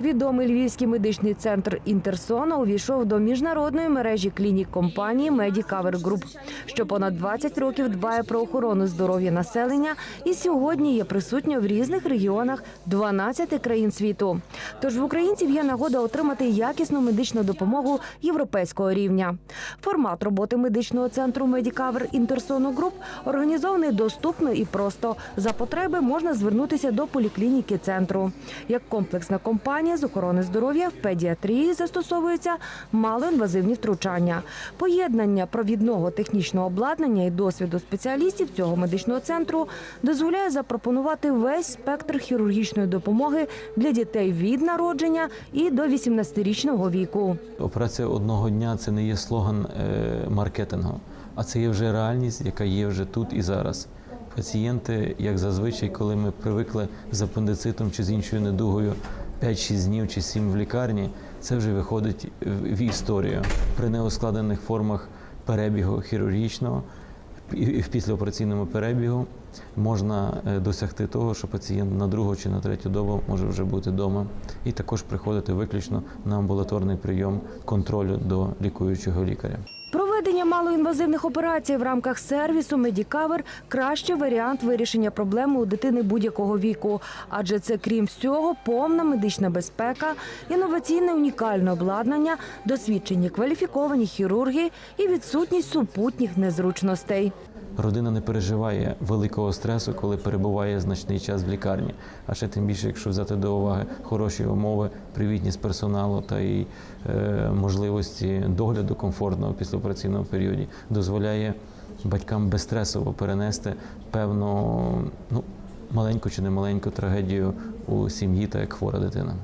Відомий львівський медичний центр Інтерсона увійшов до міжнародної мережі клінік компанії Medicover Group, що понад 20 років дбає про охорону здоров'я населення і сьогодні є присутня в різних регіонах 12 країн світу. Тож в українців є нагода отримати якісну медичну допомогу європейського рівня. Формат роботи медичного центру Medicover Інтерсону Груп організований доступно і просто. За потреби можна звернутися до поліклініки центру. Як комплексна компанія з охорони здоров'я в педіатрії застосовуються малоінвазивні втручання. Поєднання провідного технічного обладнання і досвіду спеціалістів цього медичного центру дозволяє запропонувати весь спектр хірургічної допомоги для дітей від народження і до 18-річного віку. Операція одного дня це не є слоган е, маркетингу, а це є вже реальність, яка є вже тут і зараз. Пацієнти, як зазвичай, коли ми привикли з апендицитом чи з іншою недугою 5-6 днів чи 7 в лікарні, це вже виходить в історію. При неускладених формах перебігу хірургічного і в післяопераційному перебігу можна е, досягти того, що пацієнт на другу чи на третю добу може вже бути вдома, і також приходити виключно на амбулаторний прийом контролю до лікуючого лікаря. Малоінвазивних операцій в рамках сервісу Медікавер краще варіант вирішення проблеми у дитини будь-якого віку, адже це крім всього повна медична безпека, інноваційне унікальне обладнання, досвідчені кваліфіковані хірурги і відсутність супутніх незручностей. Родина не переживає великого стресу, коли перебуває значний час в лікарні. А ще тим більше, якщо взяти до уваги хороші умови, привітність персоналу та і е, можливості догляду комфортного в післяопераційному періоді, дозволяє батькам безстресово перенести певну ну, маленьку чи немаленьку трагедію у сім'ї та як хвора дитина.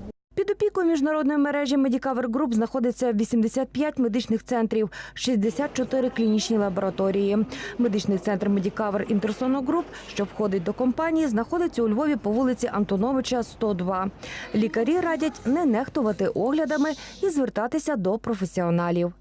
Опікою міжнародної мережі Medicover Group знаходиться 85 медичних центрів, 64 клінічні лабораторії. Медичний центр Medicover Intersono Group, що входить до компанії, знаходиться у Львові по вулиці Антоновича, 102. Лікарі радять не нехтувати оглядами і звертатися до професіоналів.